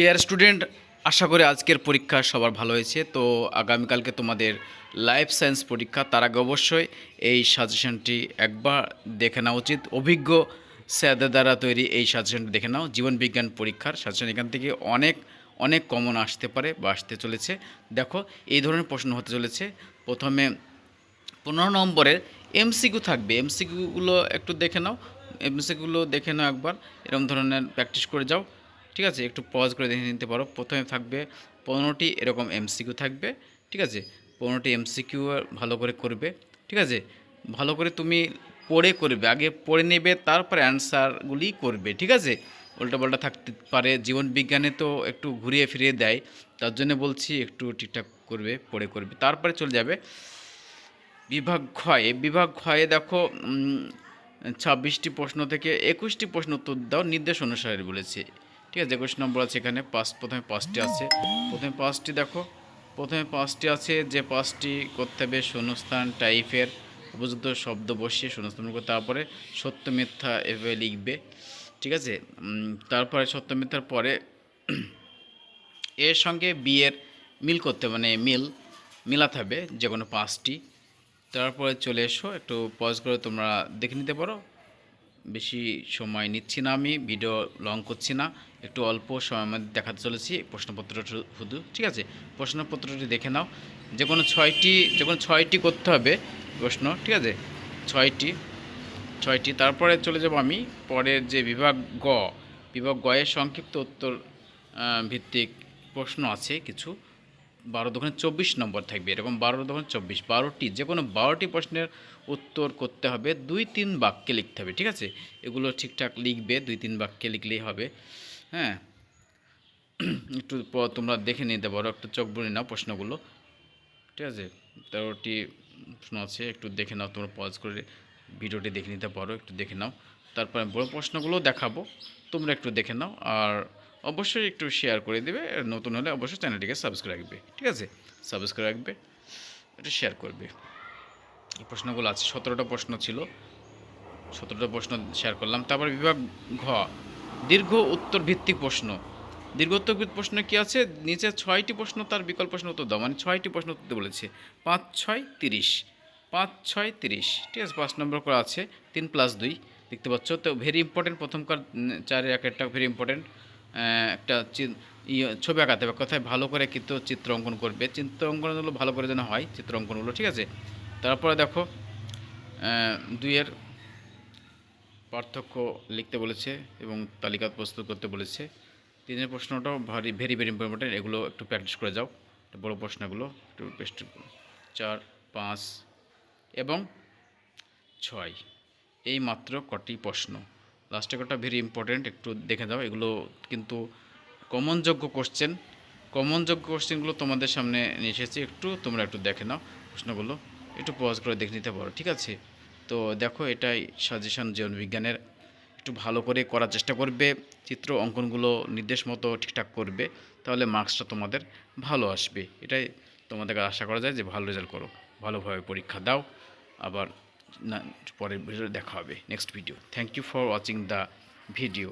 Dear student আশা করি আজকের পরীক্ষা সবার ভালো হয়েছে। তো আগামীকালকে তোমাদের লাইফ সায়েন্স পরীক্ষা, তার আগে অবশ্যই এই সাজেশনটি একবার দেখে নেওয়া উচিত। অভিজ্ঞ স্যারদের দ্বারা তৈরি এই সাজেশনটি দেখে নাও। জীবন বিজ্ঞান পরীক্ষার সাজেশন এখান থেকে অনেক অনেক কমন আসতে পারে বা আসতে চলেছে। দেখো, এই ধরনের প্রশ্ন হতে চলেছে। প্রথমে পনেরো নম্বরের এমসিকিউ থাকবে। এমসিকিউগুলো একটু দেখে নাও। এমসিকিউগুলো দেখে নাও একবার। এরকম ধরনের প্র্যাকটিস করে যাও। ঠিক আছে? একটু পজ করে দেখে নিতে পারো। প্রথমে থাকবে পনেরোটি এরকম এমসিকিউ থাকবে, ঠিক আছে? পনেরোটি এমসিকিউ ভালো করে করবে, ঠিক আছে? ভালো করে তুমি পড়ে করবে, আগে পড়ে নেবে, তারপরে অ্যান্সারগুলি করবে, ঠিক আছে? উল্টাপাল্টা থাকতে পারে। জীবন বিজ্ঞানে তো একটু ঘুরিয়ে ফিরিয়ে দেয়, তার জন্য বলছি একটু ঠিকঠাক করবে, পড়ে করবে। তারপরে চলে যাবে বিভাগ ক্ষয়ে। বিভাগ ক্ষয়ে দেখো ছাব্বিশটি প্রশ্ন থেকে একুশটি প্রশ্ন উত্তর দাও, নির্দেশ অনুসারে বলেছে। ঠিক আছে, একুশ নম্বর আছে এখানে পাঁচ প্রথমে পাঁচটি আছে। প্রথমে পাঁচটি দেখো, প্রথমে পাঁচটি আছে যে পাঁচটি করতে হবে শূন্যস্থান টাইপের উপযুক্ত শব্দ বসিয়ে শূন্যস্থান করতে তারপরে সত্য মিথ্যা এভাবে লিখবে, ঠিক আছে? তারপরে সত্য মিথ্যার পরে এর সঙ্গে বিয়ের মিল করতে মানে মিল, মিলাতে হবে যে কোনো পাঁচটি তারপরে চলে এসো, একটু পজ করে তোমরা দেখে নিতে পারো। বেশি সময় নিচ্ছি না আমি ভিডিও লং করছি না, একটু অল্প সময়ের মধ্যে দেখাতে চলেছি প্রশ্নপত্র শুধু, ঠিক আছে? প্রশ্নপত্রটি দেখে নাও, যে কোনো ছয়টি, যে কোনো ছয়টি করতে হবে প্রশ্ন, ঠিক আছে? ছয়টি ছয়টি, তারপরে চলে যাব আমি পরের যে বিভাগ গ, বিভাগ গয়ের সংক্ষিপ্ত উত্তর ভিত্তিক প্রশ্ন আছে কিছু। বারো দোকানে চব্বিশ নম্বর থাকবে, এরকম বারো দোকানে চব্বিশ, বারোটি যে কোনো বারোটি প্রশ্নের উত্তর করতে হবে, দুই তিন বাক্যে লিখতে হবে, ঠিক আছে? এগুলো ঠিকঠাক লিখবে, দুই তিন বাক্যে লিখলেই হবে হ্যাঁ? একটু তোমরা দেখে নিতে পারো, একটু চোখ বুনে নাও প্রশ্নগুলো, ঠিক আছে? তেরোটি প্রশ্ন আছে, একটু দেখে নাও, তোমরা পজ করে ভিডিওটি দেখে নিতে পারো, একটু দেখে নাও, তারপরে বড় প্রশ্নগুলো দেখাবো, তোমরা একটু দেখে নাও, আর অবশ্যই একটু শেয়ার করে দেবে। নতুন হলে অবশ্যই চ্যানেলটিকে সাবস্ক্রাইব রাখবে ঠিক আছে? সাবস্ক্রাইব রাখবে একটু শেয়ার করবে। এই প্রশ্নগুলো আছে সতেরোটা প্রশ্ন ছিল। সতেরোটা প্রশ্ন শেয়ার করলাম। তারপর বিভাগ ঘ দীর্ঘ উত্তর ভিত্তিক প্রশ্ন। দীর্ঘ উত্তর প্রশ্ন কি আছে? নিচে ছয়টি প্রশ্ন তার বিকল্প প্রশ্ন উত্তর দাও। মানে ছয়টি প্রশ্ন উত্তর বলেছে। পাঁচ ছয় তিরিশ। পাঁচ ছয় তিরিশ ঠিক আছে? পাঁচ নম্বর করে আছে তিন প্লাস দুই। দেখতে পাচ্ছ? তো ভেরি ইম্পর্টেন্ট প্রথমকার উম, চারে এক একটা ভেরি ইম্পর্টেন্ট একটা ইয়ে ছবি আঁকাতে হবে। কোথায় ভালো করে কিন্তু চিত্র অঙ্কন করবে। চিত্র অঙ্কনগুলো ভালো করে যেন হয়, চিত্র অঙ্কনগুলো, ঠিক আছে? তারপরে দেখো দুইয়ের পার্থক্য লিখতে বলেছে এবং তালিকা প্রস্তুত করতে বলেছে। তিনের প্রশ্নটাও ভারি ভেরি ভেরি ইম্পর্টেন্ট এগুলো একটু প্র্যাকটিস করে যাও বড়ো প্রশ্নগুলো, একটু বেস্ট চার, পাঁচ এবং ছয়, এই মাত্র কটি প্রশ্ন। লাস্টে কটা ভেরি ইম্পর্টেন্ট একটু দেখে দাও। এগুলো কিন্তু কমনযোগ্য কোশ্চেন কমনযোগ্য কোশ্চেনগুলো তোমাদের সামনে নিয়ে এসেছি। একটু তোমরা একটু দেখে নাও প্রশ্নগুলো। একটু পজ করে দেখে নিতে পারো, ঠিক আছে? তো দেখো, এটাই সাজেশন জীবন বিজ্ঞানের। একটু ভালো করে করার চেষ্টা করবে। চিত্র অঙ্কনগুলো নির্দেশ মতো ঠিকঠাক করবে। তাহলে মার্কসটা তোমাদের ভালো আসবে। এটাই তোমাদের কাছে আশা করা যায় যে ভালো রেজাল্ট করো। ভালোভাবে পরীক্ষা দাও। আবার পরের ভিডিও দেখা হবে next video thank you for watching the video